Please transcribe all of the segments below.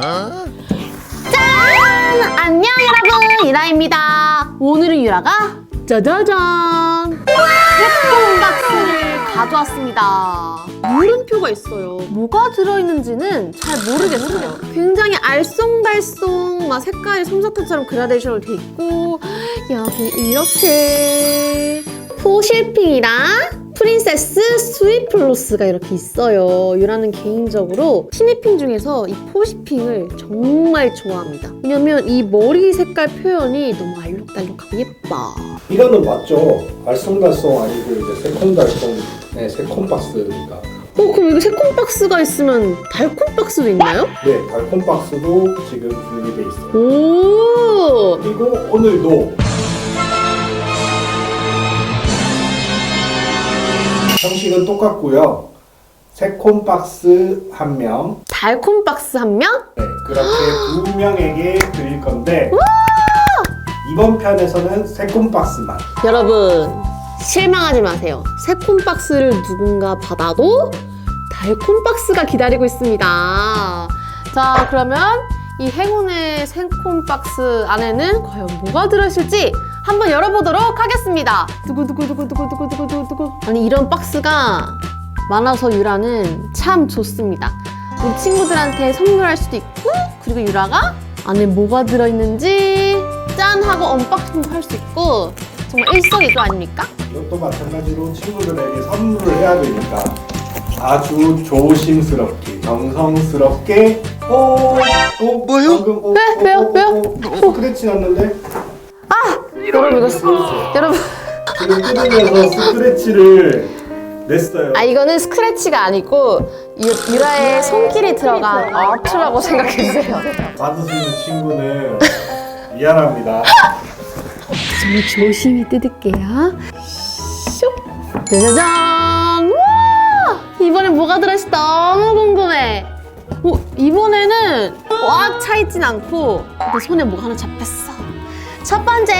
짠! 안녕 여러분 유라입니다. 오늘은 유라가 짜자잔 예쁜 박스를 가져왔습니다. 물음표가 있어요. 뭐가 들어있는지는 잘 모르겠어요. 굉장히 알쏭달쏭 막 색깔이 솜사탕처럼 그라데이션으로 돼 있고 여기 이렇게 포실핑이랑 프린세스 스위플로스가 이렇게 있어요. 유라는 개인적으로 티니핑 중에서 이 포시핑을 정말 좋아합니다. 왜냐면 이 머리 색깔 표현이 너무 알록달록하고 예뻐. 이거는 맞죠? 알쏭달쏭 아니고 이제 새콤달콤 네 새콤박스니까 어, 그럼 이거 새콤 박스가 있으면 달콤 박스도 있나요? 네 달콤박스도 지금 준비돼 있어요 오! 그리고 오늘도 형식은 똑같고요 새콤박스 한 명 달콤 박스 한 명? 네, 그렇게 두 명에게 드릴 건데 이번 편에서는 새콤박스만 여러분, 실망하지 마세요. 새콤 박스를 누군가 받아도 달콤 박스가 기다리고 있습니다. 자, 그러면 이 행운의 새콤 박스 안에는 과연 뭐가 들어있을지 한번 열어보도록 하겠습니다. 두구두구두구두구두구두구두구. 아니, 이런 박스가 많아서 유라는 참 좋습니다. 우리 친구들한테 선물할 수도 있고, 그리고 유라가 안에 뭐가 들어있는지 짠! 하고 언박싱도 할 수 있고, 정말 일석이조 아닙니까? 이것도 마찬가지로 친구들에게 선물을 해야 되니까 아주 조심스럽게 정성스럽게 오, 오 뭐요? 방금 오, 네, 오, 왜요? 오, 왜요? 오, 오, 스크래치 났는데 여 러분 이거 스- 여러분. 지금 뜯으면서 스크래치를 냈어요. 아 이거는 스크래치가 아니고 유, 유라의 손길이 들어간 아트라고 생각해주세요. 있는 친구는 미안합니다. 정말 조심히 뜯을게요. 슉. 짜자잔. 우와! 이번에 뭐가 들어있을지 너무 궁금해. 오, 이번에는 꽉 차있진 않고 내 손에 뭐가 하나 잡혔어. 첫 번째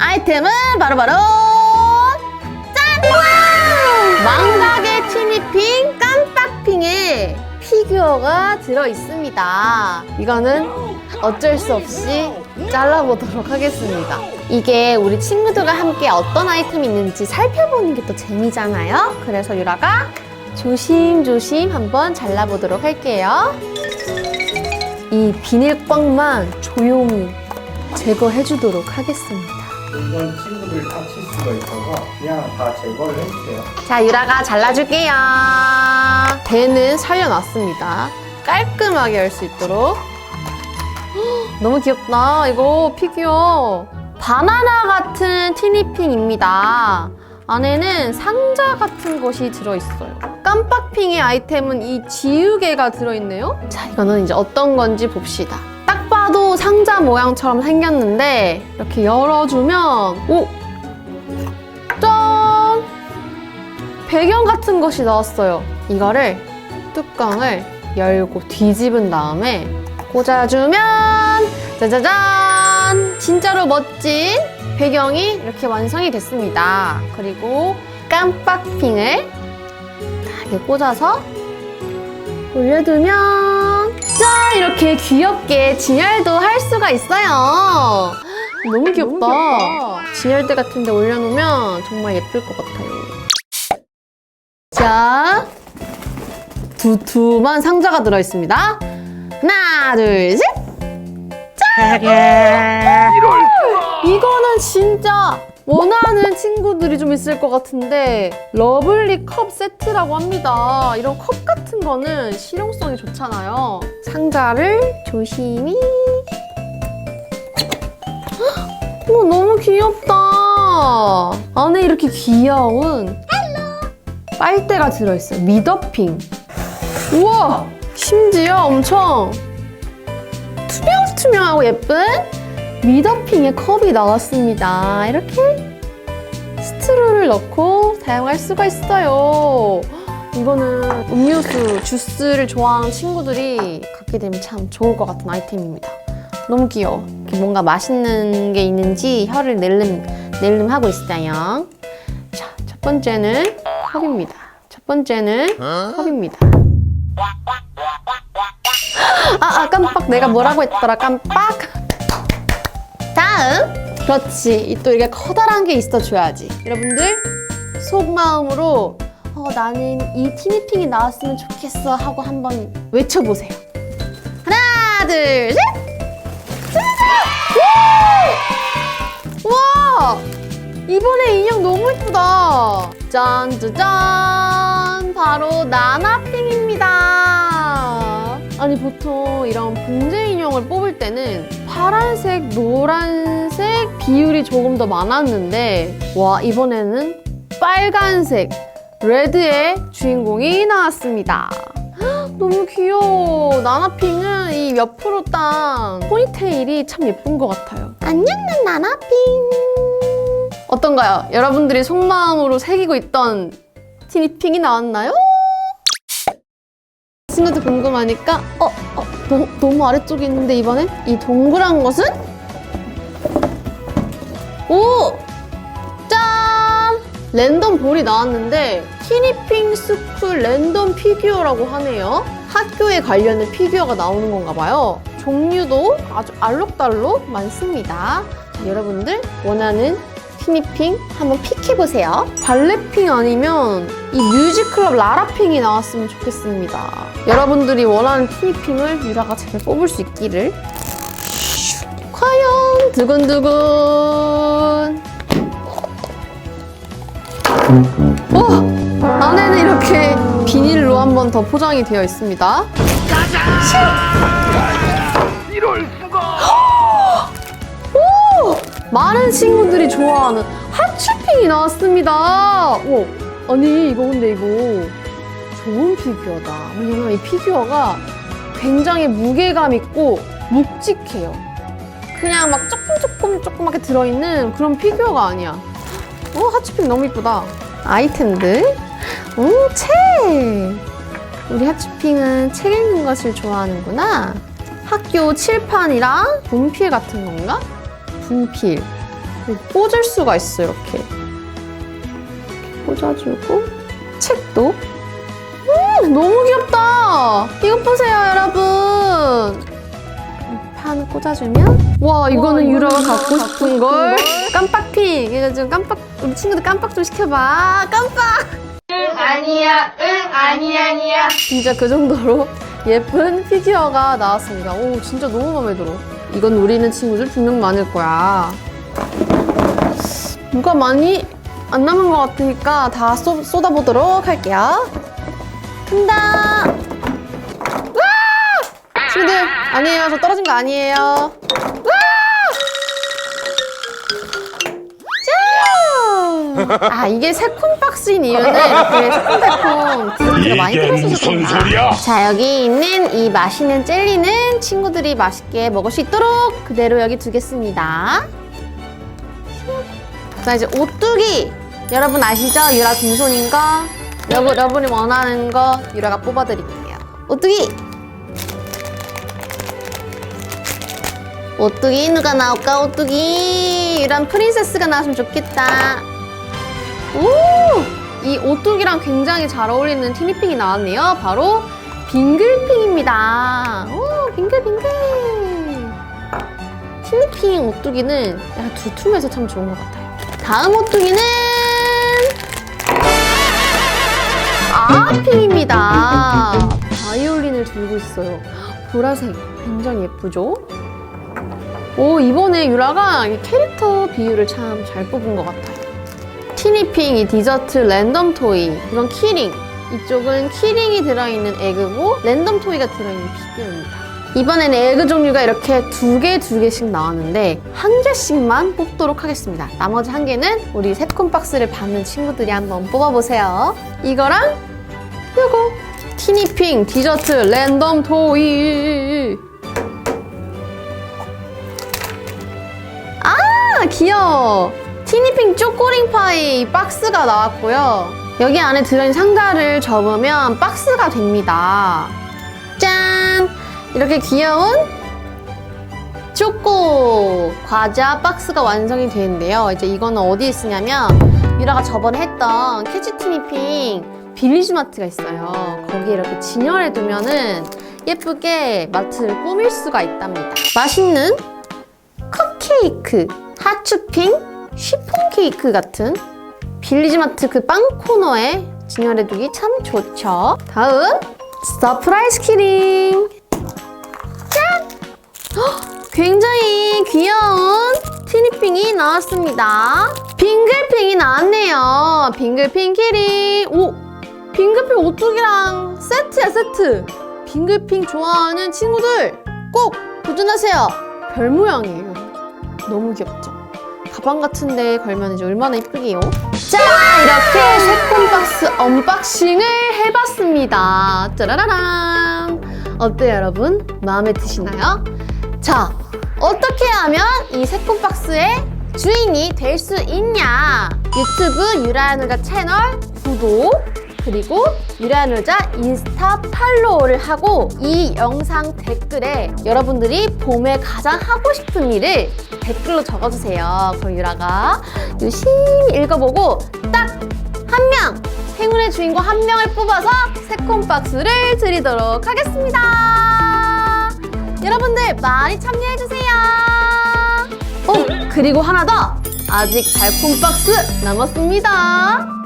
아이템은 바로바로 짠! 우와! 망각의 티니핑 깜빡핑에 피규어가 들어있습니다 이거는 어쩔 수 없이 잘라보도록 하겠습니다. 이게 우리 친구들과 함께 어떤 아이템이 있는지 살펴보는 게 또 재미잖아요. 그래서 유라가 조심조심 한번 잘라보도록 할게요. 이 비닐꽉만 조용히 제거해주도록 하겠습니다. 이건 친구들 다칠 수가 있어서 그냥 다 제거를 해주세요 자, 유라가 잘라줄게요. 대는 살려놨습니다. 깔끔하게 할 수 있도록. 헉, 너무 귀엽다. 이거 피규어. 바나나 같은 티니핑입니다. 안에는 상자 같은 것이 들어있어요. 깜빡핑의 아이템은 이 지우개가 들어있네요. 자, 이거는 이제 어떤 건지 봅시다. 딱 봐도 상자 모양처럼 생겼는데 이렇게 열어주면 오! 짠! 배경 같은 것이 나왔어요. 이거를 뚜껑을 열고 뒤집은 다음에 꽂아주면 짜자잔! 진짜로 멋진 배경이 이렇게 완성이 됐습니다. 그리고 깜빡핑을 딱 이렇게 꽂아서 올려두면 짠! 이렇게 귀엽게 진열도 할 수가 있어요. 너무 귀엽다. 진열대 같은 데 올려놓으면 정말 예쁠 것 같아요. 자, 두툼한 상자가 들어있습니다. 하나, 둘, 셋! 짠! 이거는 진짜 원하는 친구들이 좀 있을 것 같은데 러블리 컵 세트라고 합니다. 이런 컵 같은 거는 실용성이 좋잖아요. 상자를 조심히 어, 너무 귀엽다. 안에 이렇게 귀여운 빨대가 들어있어요. 미더핑. 우와! 심지어 엄청 투명투명하고 예쁜 미더핑의 컵이 나왔습니다. 이렇게 스트로를 넣고 사용할 수가 있어요. 이거는 음료수, 주스를 좋아하는 친구들이 갖게 되면 참 좋을 것 같은 아이템입니다. 너무 귀여워. 뭔가 맛있는 게 있는지 혀를 낼름, 낼름 하고 있어요. 자, 첫 번째는 컵입니다. 첫 번째는 컵입니다. 아, 아 깜빡 내가 뭐라고 했더라 깜빡 다음. 그렇지. 이또 이렇게 커다란 게 있어줘야지. 여러분들 속마음으로 어, 나는 이 티니핑이 나왔으면 좋겠어 하고 한번 외쳐보세요. 하나 둘셋! 와! 이번에 인형 너무 예쁘다. 짠짜잔 바로 나나핑입니다 아니 보통 이런 봉제 인형을 뽑을 때는 파란색 노란색 비율이 조금 더 많았는데 와 이번에는 빨간색 레드의 주인공이 나왔습니다 헉, 너무 귀여워 나나핑은 이 옆으로 딴 포니테일이 참 예쁜 것 같아요 안녕 난 나나핑 어떤가요? 여러분들이 속마음으로 새기고 있던 티니핑이 나왔나요? 친구들 궁금하니까 어? 어? 너, 너무 아래쪽에 있는데 이번엔? 이 동그란 것은? 오! 짠! 랜덤 볼이 나왔는데 티니핑 스쿨 랜덤 피규어라고 하네요 학교에 관련된 피규어가 나오는 건가 봐요 종류도 아주 알록달록 많습니다 자, 여러분들 원하는 티니핑 한번 픽해보세요. 발레핑 아니면 이 뮤직클럽 라라핑이 나왔으면 좋겠습니다. 여러분들이 원하는 티니핑을 유라가 제발 뽑을 수 있기를. 과연 두근두근. 오! 안에는 이렇게 비닐로 한 번 더 포장이 되어 있습니다. 많은 친구들이 좋아하는 핫쇼핑이 나왔습니다. 오, 아니 이거 근데 이거 좋은 피규어다. 왜냐면 이 피규어가 굉장히 무게감 있고 묵직해요. 그냥 막 조금 조금 조그맣게 들어있는 그런 피규어가 아니야. 오, 핫쇼핑 너무 이쁘다. 아이템들. 오, 책. 우리 핫쇼핑은 책 읽는 것을 좋아하는구나. 학교 칠판이랑 분필 같은 건가? 분필? 꽂을 수가 있어 이렇게. 이렇게 꽂아주고 책도? 음 너무 귀엽다! 이거 보세요 여러분! 이판 꽂아주면 와 이거는 유라가 갖고 싶은 걸? 깜빡핑 이거 지금 깜빡 우리 친구들 깜빡 좀 시켜봐. 깜빡! 아니야, 응, 아니, 아니야. 진짜 그 정도로 예쁜 피규어가 나왔습니다. 오, 진짜 너무 마음에 들어. 이건 노리는 친구들 분명 많을 거야. 누가 많이 안 남은 것 같으니까 다 쏟, 쏟아보도록 할게요. 와! 친구들, 아니에요. 저 떨어진 거 아니에요. 아, 이게 새콤 박스인 이유는 이렇게 새콤달콤 디저트가 많이 이게 들어있어서 무슨. 소리야? 자 여기 있는 이 맛있는 젤리는 친구들이 맛있게 먹을 수 있도록 그대로 여기 두겠습니다. 자 이제 오뚜기 여러분 아시죠? 유라 금손인 거 여러분 여러분이 원하는 거 유라가 뽑아드릴게요. 오뚜기 오뚜기 누가 나올까 오뚜기 유란 프린세스가 나왔으면 좋겠다. 오! 이 오뚜기랑 굉장히 잘 어울리는 티니핑이 나왔네요. 바로 빙글핑입니다. 오, 빙글빙글. 티니핑 오뚜기는 약간 두툼해서 참 좋은 것 같아요. 다음 오뚜기는 아핑입니다. 바이올린을 들고 있어요. 보라색 굉장히 예쁘죠? 오, 이번에 유라가 이 캐릭터 비율을 참 잘 뽑은 것 같아요. 티니핑, 이 디저트 랜덤 토이, 이건 키링. 이쪽은 키링이 들어있는 에그고 랜덤 토이가 들어있는 피규어입니다. 이번에는 에그 종류가 이렇게 두 개, 두 개씩 나왔는데 한 개씩만 뽑도록 하겠습니다. 나머지 한 개는 우리 새콤 박스를 받는 친구들이 한번 뽑아보세요. 이거랑 이거 티니핑 디저트 랜덤 토이. 아 귀여워. 티니핑 쪼꼬링 파이 박스가 나왔고요. 여기 안에 들어있는 상자를 접으면 박스가 됩니다. 짠! 이렇게 귀여운 초코 과자 박스가 완성이 되는데요. 이제 이거는 어디에 쓰냐면 유라가 저번에 했던 캐치 티니핑 빌리지마트가 있어요. 거기에 이렇게 진열해 두면은 예쁘게 마트를 꾸밀 수가 있답니다. 맛있는 컵케이크, 하츄핑, 쉬폰 케이크 같은 빌리지마트 그 빵 코너에 진열해두기 참 좋죠. 다음 서프라이즈 키링. 짠! 헉, 굉장히 귀여운 티니핑이 나왔습니다. 빙글핑이 나왔네요. 빙글핑 키링. 오, 빙글핑 오뚜기랑 세트야 세트. 빙글핑 좋아하는 친구들 꼭 도전하세요. 별 모양이에요. 너무 귀엽죠? 가방 같은 데 걸면 이제 얼마나 이쁘게요? 자, 이렇게 새콤박스 언박싱을 해봤습니다. 짜라라란. 어때요, 여러분? 마음에 드시나요? 자, 어떻게 하면 이 새콤박스의 주인이 될 수 있냐? 유튜브 유라연우자 채널 구독, 그리고 유라연우자 인스타 팔로우를 하고 이 영상 댓글에 여러분들이 봄에 가장 하고 싶은 일을 댓글로 적어주세요. 그럼 유라가 유심히 읽어보고 딱 한 명! 행운의 주인공 한 명을 뽑아서 새콤박스를 드리도록 하겠습니다. 여러분들 많이 참여해주세요. 어, 그리고 하나 더! 아직 달콤 박스 남았습니다.